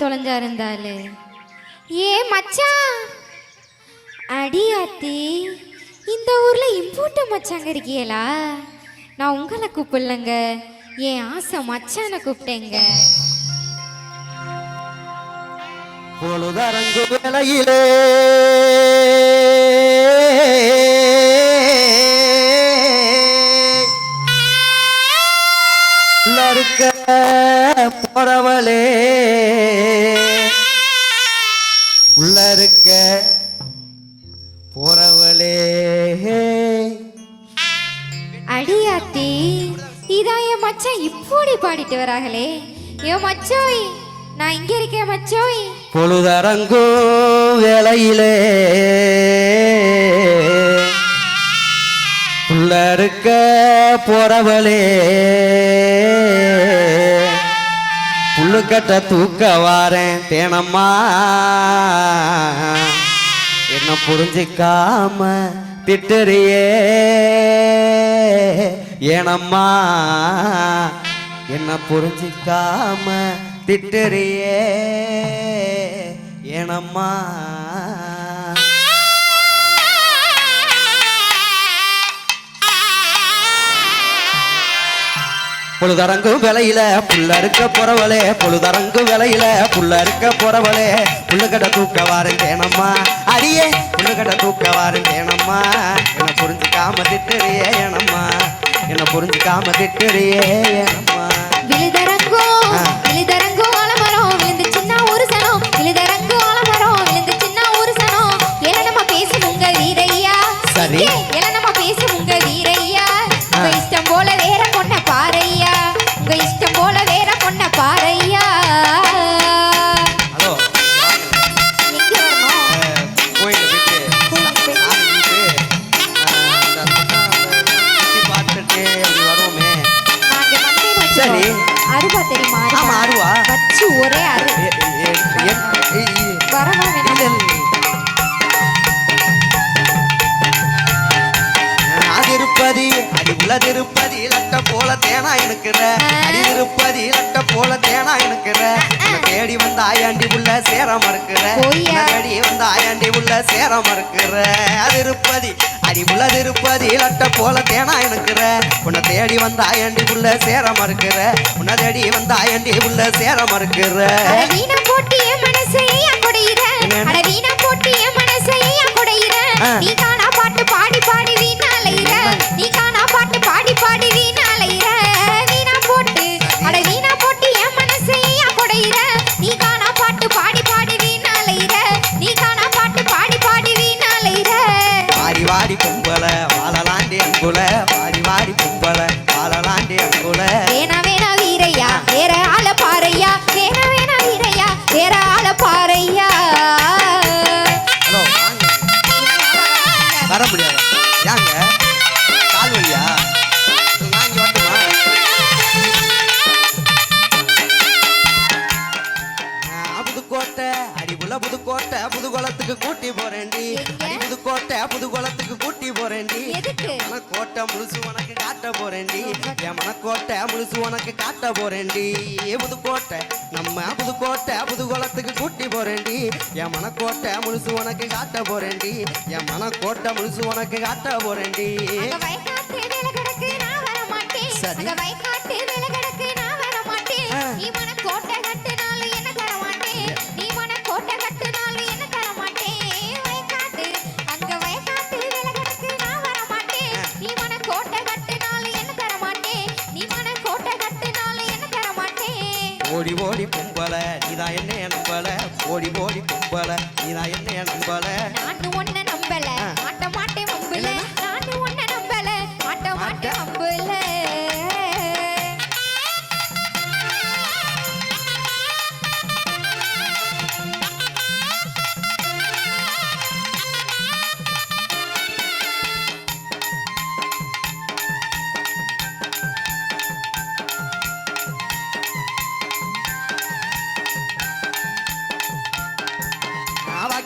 தொலைஞ்சா இருந்தாலு ஏ மச்சான் அடி அத்தி இந்த ஊர்ல இம்பூட்ட மச்சாங்க இருக்கியலா நான் உங்களை கூப்பிடலங்க. என் ஆசை மச்சானை கூப்பிட்டேங்க. பொழுதரங்கு வேலையிலே உள்ள இருக்க போறவளே. அடி அத்தி இதான் என் மச்சான். இப்படி பாடிட்டு வராங்களே. ஏ மச்சோய் நான் இங்க இருக்கேன் மச்சோய். பொழுதரங்கு வேளையிலே. உள்ள இருக்க போறவளே. புல்லுக்கட்ட தூக்க வாரேன் தேனம்மா. என்ன புரிஞ்சிக்காம திட்டறியே. ஏனம்மா என்ன புரிஞ்சிக்காம திட்டறியே. ஏனம்மா. பொழுதரங்கு விலையில புள்ள இருக்க போறவளே பொழுதரங்கு விலையில புள்ள இருக்க போறவளே. புள்ளுக்கடை தூக்க வாரேன் தேனம்மா அடியே புள்ளுக்கடை தூக்க வாரேன் தேனம்மா என்ன புரிஞ்சுக்காம திட்டுறியே ஏனம்மா என்ன புரிஞ்சுக்காம திட்டுறியே ஏனம்மா விழுதரங்கோ. விழுதரங்கோ அடி உள்ளதிருப்பதி லட்ட போல தேனா எனக்குற அடி இருப்பதி லட்ட போல தேனா எனக்குற தேடி வந்த ஆயாண்டி உள்ள சேர மறுக்கிற. பொய்யா. உன்னை தேடி வந்த ஆயாண்டி உள்ள சேர மறுக்கிற. அது இருப்பதி அடி உள்ளதிருப்பதி லட்ட போல தேனா எனக்குற உன்னை தேடி வந்த ஆயாண்டி உள்ள சேர மறுக்கிற. உன்னை தேடி வந்த ஆயாண்டி உள்ள சேர மறுக்கிற. அட வீணா போட்டு மனசை போட்டு வேணா வேணா வீரையா, வேற ஆள பாரையா. வேணா வேணா வீரையா, வேற ஆள வாங்க. வர முடியாது? ஏங்க கால் நான் புதுக்கோட்டை அடிபுள்ள புதுக்கோட்டை புதுகுளத்துக்கு கூட்டி போறேன்டி. புதுக்கோட்டை புதுகுளத்துக்கு கூட்டி போறேன்டி. மனக்கோட்டை முழுசு உனக்கு காட்ட போறேன்டி. மனக்கோட்டை முழுசு உனக்கு காட்ட போறேன்டி ஏ புதுக்கோட்டை நம்ம புதுக்கோட்டை புதுகுளத்துக்கு கூட்டி போறேன்டி என் மனக்கோட்டை முழுசு உனக்கு காட்ட போறேன்டி என் மனக்கோட்டை முழுசு உனக்கு காட்ட மாட்டேன். சரி. நம்பல நானு நம்பல,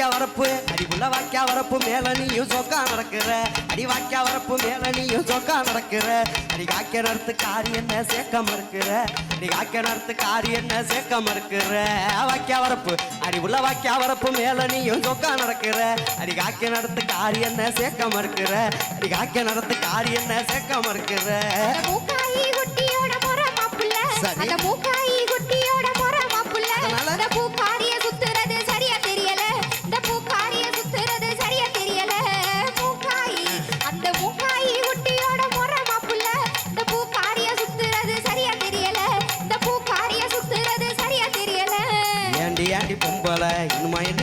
வாக்கியா வரப்பு. அடி உள்ள வாக்கியா வரப்பு மேல நீயும் சொக்கா நடக்கிற. அடி வாக்கியா வரப்பு மேல நீயும் சொக்கா நடக்கிற. அடி காக்க நடத்து காரி என்ன சேர்க்க மறுக்கிற அடி காக்க நடத்து காரி என்ன சேர்க்க மறுக்கிற வாக்கியா வரப்பு அடி உள்ள வாக்கியா வரப்பு மேல நீயும் சொக்கா நடக்கிற. அடி காக்க நடத்து காரி என்ன சேர்க்க மறுக்கிற அடி காக்க நடத்து காரி என்ன சேர்க்க மறுக்கிற மூக்காயி குட்டியோட முறை மாப்புள்ள சரி. மூக்காயி குட்டியோட முறை மாப்புள்ள அதனால? பூக்காரிய இன்னுமா என்ன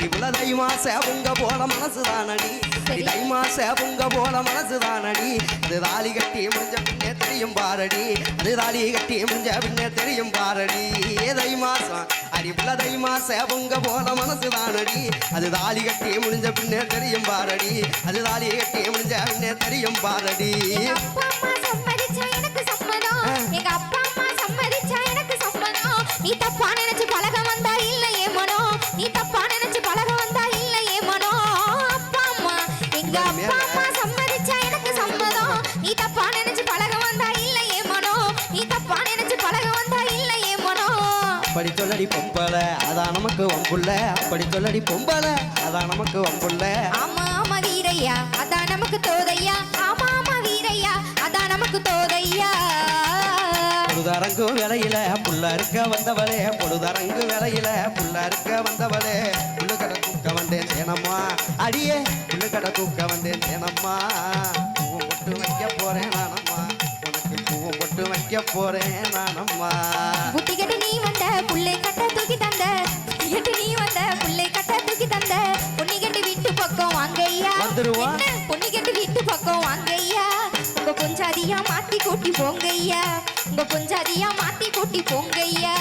மாசம் அடி உள்ள தை மாசம் உங்க போல மனசுதானடி. அடி தை மாசம் உங்க போல மனசுதானடி. அது தாலி கட்டி முடிஞ்ச பின்னே தெரியும் பாரடி. அது தாலி கட்டி முடிஞ்ச பின்னே தெரியும் பாரடி. தை மாசம் அடி உள்ள தை மாசம் உங்க போல மனசுதானடி. அது தாலி கட்டி முடிஞ்ச பின்னே தெரியும் பாரடி. அது தாலி கட்டி முடிஞ்ச பின்னே தெரியும் பாரடி. எங்க அப்பா அம்மா சம்மதிச்சா எனக்கு சம்மதம். நீ தப்பா நினைச்சு அப்படி சொல்லடி பொம்பல அதான் நமக்கு வம்புள்ள அப்படி சொல்லடி பொம்பல அதான் நமக்கு வம்புள்ள ஆமா ஆமா வீரையா. அதான் நமக்கு தோதையா. ஆமா ஆமா வீரையா. அதான் நமக்கு தோதையா. பொழுதரங்கு வேலையில புள்ள இருக்க வந்தவளே. பொழுதரங்கு வேலையில புள்ள இருக்க வந்தவளே. புல்லு கடை தூக்க வந்தேன் தேனம்மா அடியே புல்லு கடை தூக்க வந்தேன் தேனம்மா பொட்டு வைக்க போறேன் பொட்டு வைக்க போறேன் நானம்மா. புத்தி கட்டு நீ வந்த புள்ளை கட்ட தூக்கி தந்த. கட்டு நீ வந்த புள்ளை கட்ட தூக்கி தந்த. பொன்னி கட்டு வீட்டு பக்கம் வாங்கய்யா. வந்துருவோம். என்ன? பொன்னி கட்டு வீட்டு பக்கம் வாங்கய்யா. உங்க பொஞ்சாதியா மாத்தி கூட்டி போங்கய்யா. உங்க பொஞ்சாதியா மாத்தி கூட்டி போங்கய்யா.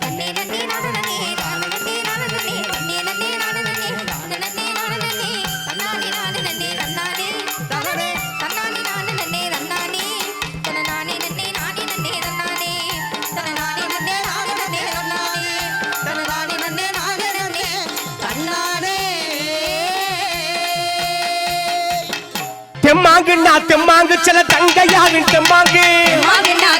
நன்னே நானே நன்னே நானே நன்னே நானே தெம்மாங்குன்னா தெம்மாங்கு சில தங்கையாவின் தெம்மாங்கு.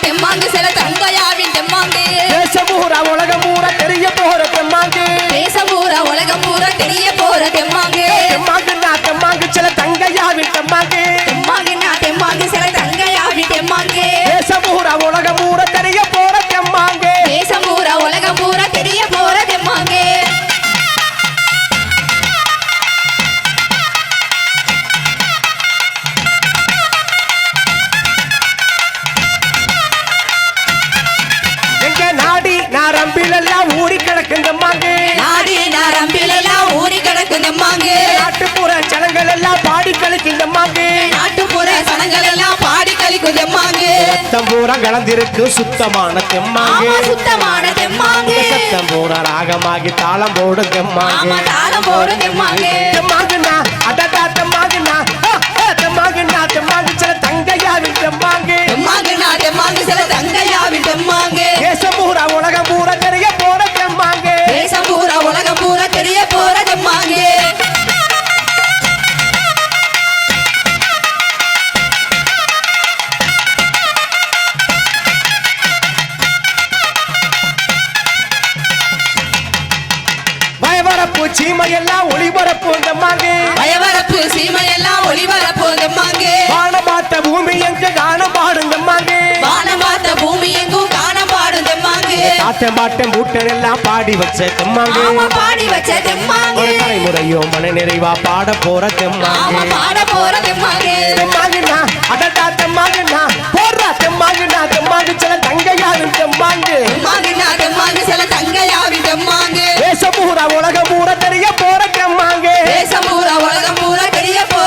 தெம்மாங்கு சில தங்கையாவின் தெம்மாங்கு. தேசமூரா உலகம் ஊரா தெரிய போற தெம்மாங்கு. தேசம் உலகம் பூரா தெரிய கிடக்கும் தெம்மாங்கு நாடி நரம்பிலெல்லாம் ஊறி கிடக்கும் தெம்மாங்கு நாட்டுப்புற ஜனங்கள் எல்லாம் பாடி கழிக்கும் தெம்மாங்கு நாட்டுப்புற சனங்கள் எல்லாம் பாடி கழிக்கும் தெம்மாங்கு சத்தம் பூரா கலந்திருக்கு சுத்தமான தெம்மாங்கு. சுத்தமான தெம்மாங்கு. சத்தம் பூரா ராகமாகி தாளம் போடும் தெம்மாங்கு ஆமா தாளம் போடும் தெம்மாங்கு தெம்மாங்குண்ணா அடடா தெம்மாங்குண்ணா சீமையெல்லாம் ஒளிபரப்பு தெம்மாங்கு பயவரப்பு சீமையெல்லாம் ஒளிபரப்பு தெம்மாங்கு வான பார்த்த பூமி எங்க காண பாடும் ஆட்டம் பாட்டம் பூட்டன் எல்லாம் பாடி வச்ச தெம்மாங்க. பாடி வச்ச தெம்மாங்க. ஒரு தலைமுறையோ மன நிறைவா பாட போற தெம்மாங்க. பாட போற தெம்மாங்க. தெம்மாங்கண்ணா அடடா தெம்மாங்கண்ணா போடுறா தெம்மாங்கண்ணா தெம்மாங்க சில தங்கையாரு தெம்மாங்க. தெம்மாங்கண்ணா தெம்மாங்க சில தங்கையாரு தெம்மாங்க. தேசம் பூரா உலகம் பூரா தெரிய போற தெம்மாங்க. தேசம் உலகம் பூரா தெரிய போற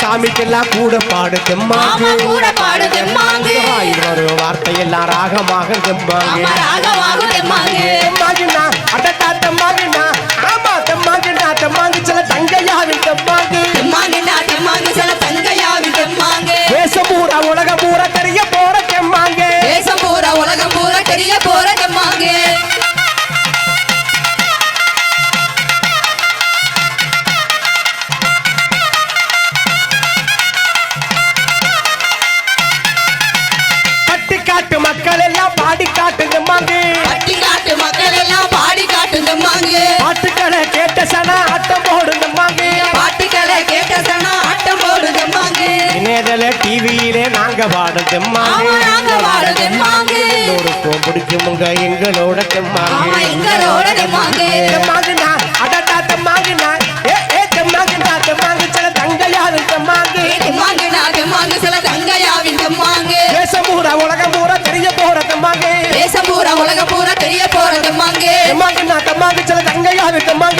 சாமிக்கெல்லாம் கூட பாடு தெம்மாங்கு. கூட பாடு தெம்மாங்கு. இது ஒரு வார்த்தையெல்லாம் ராகமாக தெம்மாங்கு. ராகமாக தெம்மாங்கு. தெம்மாங்குனா அடட்டா தெம்மாங்குனா ஆமா தெம்மாங்குனா தெம்மாங்கு. சில தங்கையாவின் தெம்மாங்கு. தெம்மாங்கு. டிவியிலே நாங்க ஆமா தெம்மாங்கு. எல்லோருக்கும் பிடிக்குமுங்க எங்களோட தெம்மாங்கு. எங்களோட தெம்மாங்கு. தெம்மாங்குனா அடட்டா தெம்மாங்குனா ஏ ஏ தெம்மாங்குனா தெம்மாங்கு சில தங்கையாவின் தெம்மாங்கு. தெம்மாங்குடா தெம்மாங்கு சில தங்கையாவின் தெம்மாங்கு. தேசம் பூரா உலகம் பூரா தெரிய போற தெம்மாங்கு. தேசம் பூரா உலகம் பூரா தெரிய போற தெம்மாங்கு. தெம்மாங்குனா தெம்மாங்கு சில தங்கையாவின் தெம்மாங்கு.